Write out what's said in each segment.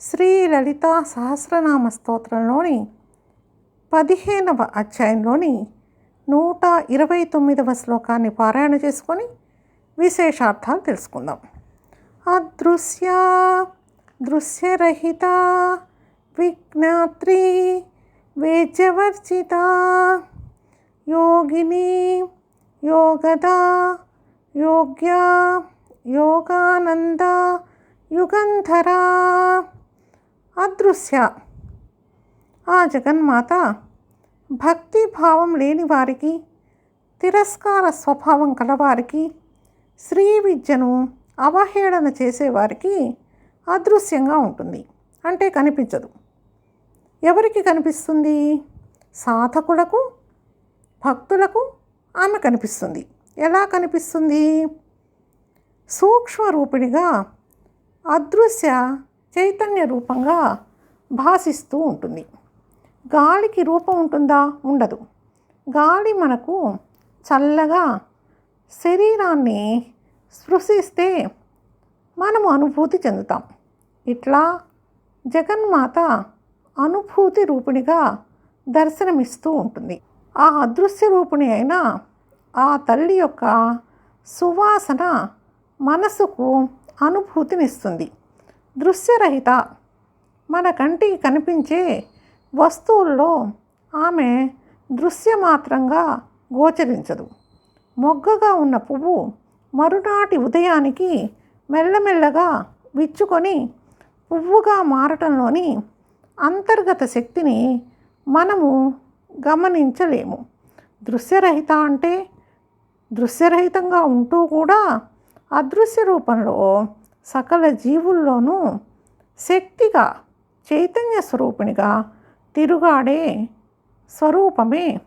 శ్రీ లలితా సహస్రనామ స్తోత్రంలోని పదిహేనవ అధ్యాయంలోని నూట ఇరవై తొమ్మిదవ శ్లోకాన్ని పారాయణ చేసుకొని విశేషార్థాలు తెలుసుకుందాం. అదృశ్య దృశ్యరహిత విజ్ఞాత్రి వేద్యవర్జిత యోగిని యోగద యోగ్య యోగానంద యుగంధరా అదృశ్య. ఆ జగన్మాత భక్తి భావం లేని వారికి తిరస్కార స్వభావం కలవారికి శ్రీ విద్యను అవహేళన చేసేవారికి అదృశ్యంగా ఉంటుంది. అంటే కనిపించదు. ఎవరికి కనిపిస్తుంది? సాధకులకు భక్తులకు ఆమె కనిపిస్తుంది. ఎలా కనిపిస్తుంది? సూక్ష్మ రూపిణిగా అదృశ్య చైతన్య రూపంగా భాసిస్తూ ఉంటుంది. గాలికి రూపం ఉంటుందా? ఉండదు. గాలి మనకు చల్లగా శరీరాన్ని స్పృశిస్తే మనము అనుభూతి చెందుతాం. ఇట్లా జగన్మాత అనుభూతి రూపిణిగా దర్శనమిస్తూ ఉంటుంది. ఆ అదృశ్య రూపిణి అయిన ఆ తల్లి యొక్క సువాసన మనసుకు అనుభూతినిస్తుంది. దృశ్యరహిత. మన కంటికి కనిపించే వస్తువుల్లో ఆమె దృశ్యమాత్రంగా గోచరించదు. మొగ్గగా ఉన్న పువ్వు మరునాటి ఉదయానికి మెల్లమెల్లగా విచ్చుకొని పువ్వుగా మారటంలోని అంతర్గత శక్తిని మనము గమనించలేము. దృశ్యరహిత అంటే దృశ్యరహితంగా ఉంటూ కూడా అదృశ్య రూపంలో సకల జీవుల్లోనూ శక్తిగా చైతన్య స్వరూపిణిగా తిరుగాడే స్వరూపమే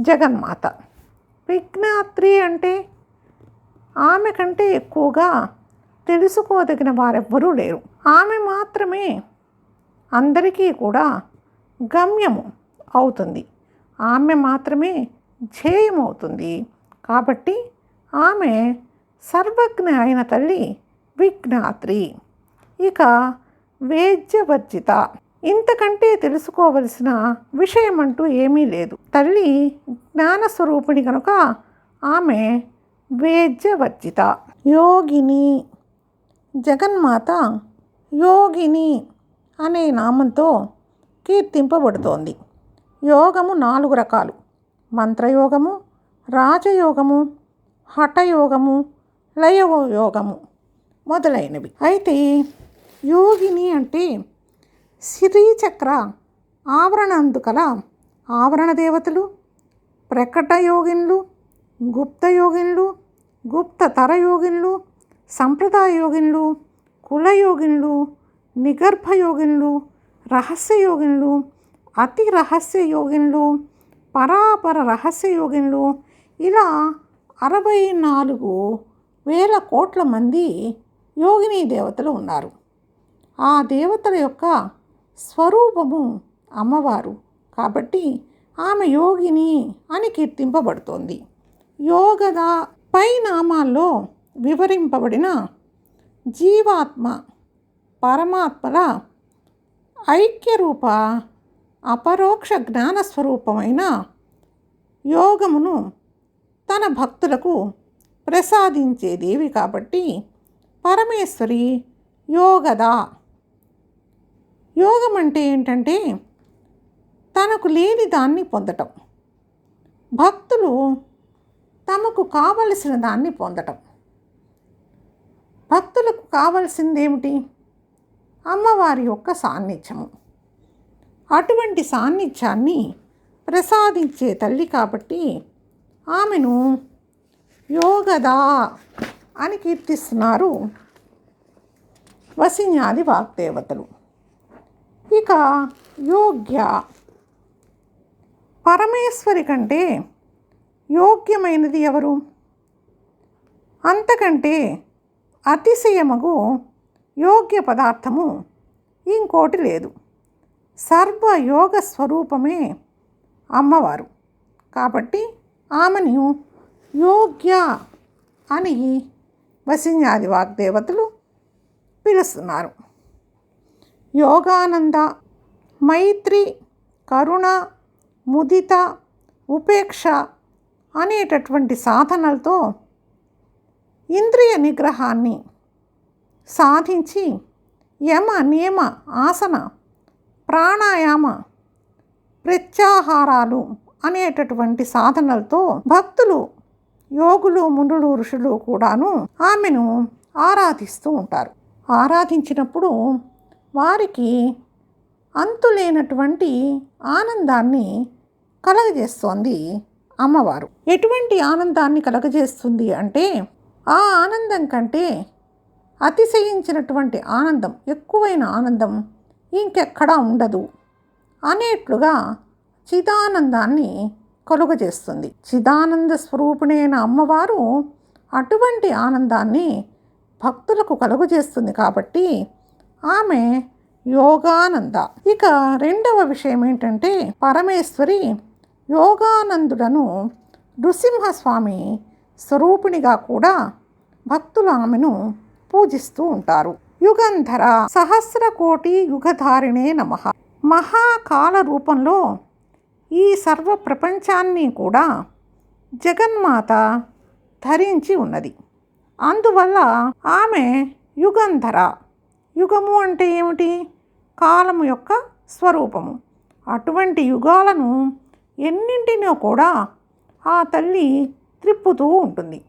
జగన్మాత. విజ్ఞాత్రి అంటే ఆమె కంటే ఎక్కువగా తెలుసుకోదగిన వారెవ్వరూ లేరు. ఆమె మాత్రమే అందరికీ కూడా గమ్యము అవుతుంది. ఆమె మాత్రమే ధ్యేయమవుతుంది. కాబట్టి ఆమె సర్వజ్ఞ అయిన తల్లి విజ్ఞాత్రి ఇక వేద్యవర్జిత. ఇంతకంటే తెలుసుకోవలసిన విషయం అంటూ ఏమీ లేదు. తల్లి జ్ఞానస్వరూపిణి కనుక ఆమె వేద్యవర్జిత. యోగిని. జగన్మాత యోగిని అనే నామంతో కీర్తింపబడుతోంది. యోగము నాలుగు రకాలు. మంత్రయోగము రాజయోగము హఠయోగము లయయోగము. మొదలైనవి. అయితే యోగిని అంటే శ్రీచక్ర ఆవరణందు కల ఆవరణ దేవతలు ప్రకట యోగిన్లు గుప్త యోగిన్లు గుప్తతర యోగిన్లు సంప్రదాయ యోగిన్లు కులయోగిన్లు నిగర్భ యోగిన్లు రహస్య యోగిన్లు అతి రహస్య యోగిన్లు పరాపర రహస్య యోగిన్లు ఇలా అరవై నాలుగు వేల కోట్ల మంది యోగిని దేవతలు ఉన్నారు. ఆ దేవతల యొక్క స్వరూపము అమ్మవారు. కాబట్టి ఆమె యోగిని అని కీర్తింపబడుతోంది. యోగద పై నామాల్లో వివరింపబడిన జీవాత్మ పరమాత్మల ఐక్యరూప అపరోక్ష జ్ఞానస్వరూపమైన యోగమును తన భక్తులకు ప్రసాదించే దేవి కాబట్టి పరమేశ్వరి యోగద. యోగం అంటే ఏంటంటే తనకు లేని దాన్ని పొందటం. భక్తులు తమకు కావలసిన దాన్ని పొందటం. భక్తులకు కావలసిందేమిటి? అమ్మవారి యొక్క సాన్నిధ్యము. అటువంటి సాన్నిధ్యాన్ని ప్రసాదించే తల్లి కాబట్టి ఆమెను యోగదా. అని కీర్తిస్తున్నారు వసిన్యాది వాగ్దేవతలు. ఇక యోగ్య పరమేశ్వరి కంటే యోగ్యమైనది ఎవరు? అంతకంటే అతిశయమగు యోగ్య పదార్థము ఇంకోటి లేదు. సర్వయోగ స్వరూపమే అమ్మవారు. కాబట్టి ఆమెను యోగ్య అని వసింహాది వాగ్దేవతలు పిలుస్తున్నారు. యోగానంద మైత్రి కరుణ ముదిత ఉపేక్ష అనేటటువంటి సాధనలతో ఇంద్రియ నిగ్రహాన్ని సాధించి యమ నియమ ఆసన ప్రాణాయామ ప్రత్యాహారాలు అనేటటువంటి సాధనలతో భక్తులు యోగులు మునులు ఋషులు కూడాను ఆమెను ఆరాధిస్తూ ఉంటారు. ఆరాధించినప్పుడు వారికి అంతులేనటువంటి ఆనందాన్ని కలగజేస్తోంది అమ్మవారు. ఎటువంటి ఆనందాన్ని కలగజేస్తుంది అంటే ఆ ఆనందం కంటే అతిశయించినటువంటి ఆనందం ఎక్కువైన ఆనందం ఇంకెక్కడా ఉండదు అనేట్లుగా చిదానందాన్ని కలుగజేస్తుంది. చిదానంద స్వరూపిణైన అమ్మవారు అటువంటి ఆనందాన్ని భక్తులకు కలుగజేస్తుంది కాబట్టి ఆమె యోగానంద. ఇక రెండవ విషయం ఏంటంటే పరమేశ్వరి యోగానందుడను నృసింహస్వామి స్వరూపిణిగా కూడా భక్తులు ఆమెను పూజిస్తూ ఉంటారు. యుగంధర సహస్ర కోటి యుగధారిణే నమ. మహాకాల రూపంలో ఈ సర్వ ప్రపంచాన్ని కూడా జగన్మాత ధరించి ఉన్నది. అందువల్ల ఆమె యుగంధర. యుగము అంటే ఏమిటి? కాలము యొక్క స్వరూపము. అటువంటి యుగాలను ఎన్నింటినో కూడా ఆ తల్లి త్రిప్పుతూ ఉంటుంది.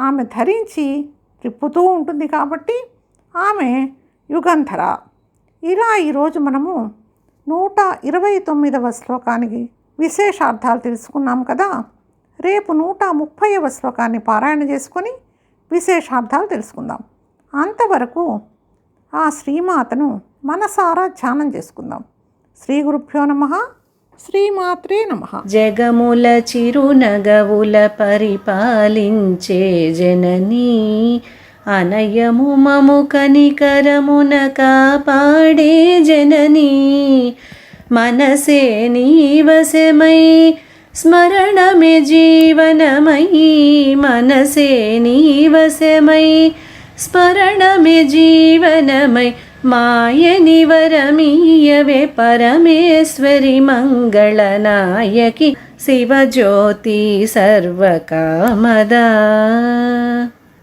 ఆమె ధరించి త్రిప్పుతూ ఉంటుంది కాబట్టి ఆమె యుగంధర. ఇలా ఈరోజు మనము నూట ఇరవై తొమ్మిదవ శ్లోకానికి విశేషార్థాలు తెలుసుకున్నాం కదా? రేపు నూట ముప్పైవ శ్లోకాన్ని పారాయణ చేసుకొని విశేషార్థాలు తెలుసుకుందాం. అంతవరకు ఆ శ్రీమాతను మనసారా ధ్యానం చేసుకుందాం. శ్రీ గురుభ్యో నమ. శ్రీమాత్రే నమ. జగముల చిరునగవుల పరిపాలించే జననీ అనయము మము కనికరమున కాపాడే జననీ मनसे नीवसमयी स्मरण में जीवनमयी। मनसे नीवसमयी स्मरण में जीवनमयी। मायनिवरमीयवे परमेश्वरि मङ्गलनायकि शिवज्योति सर्वकामदा।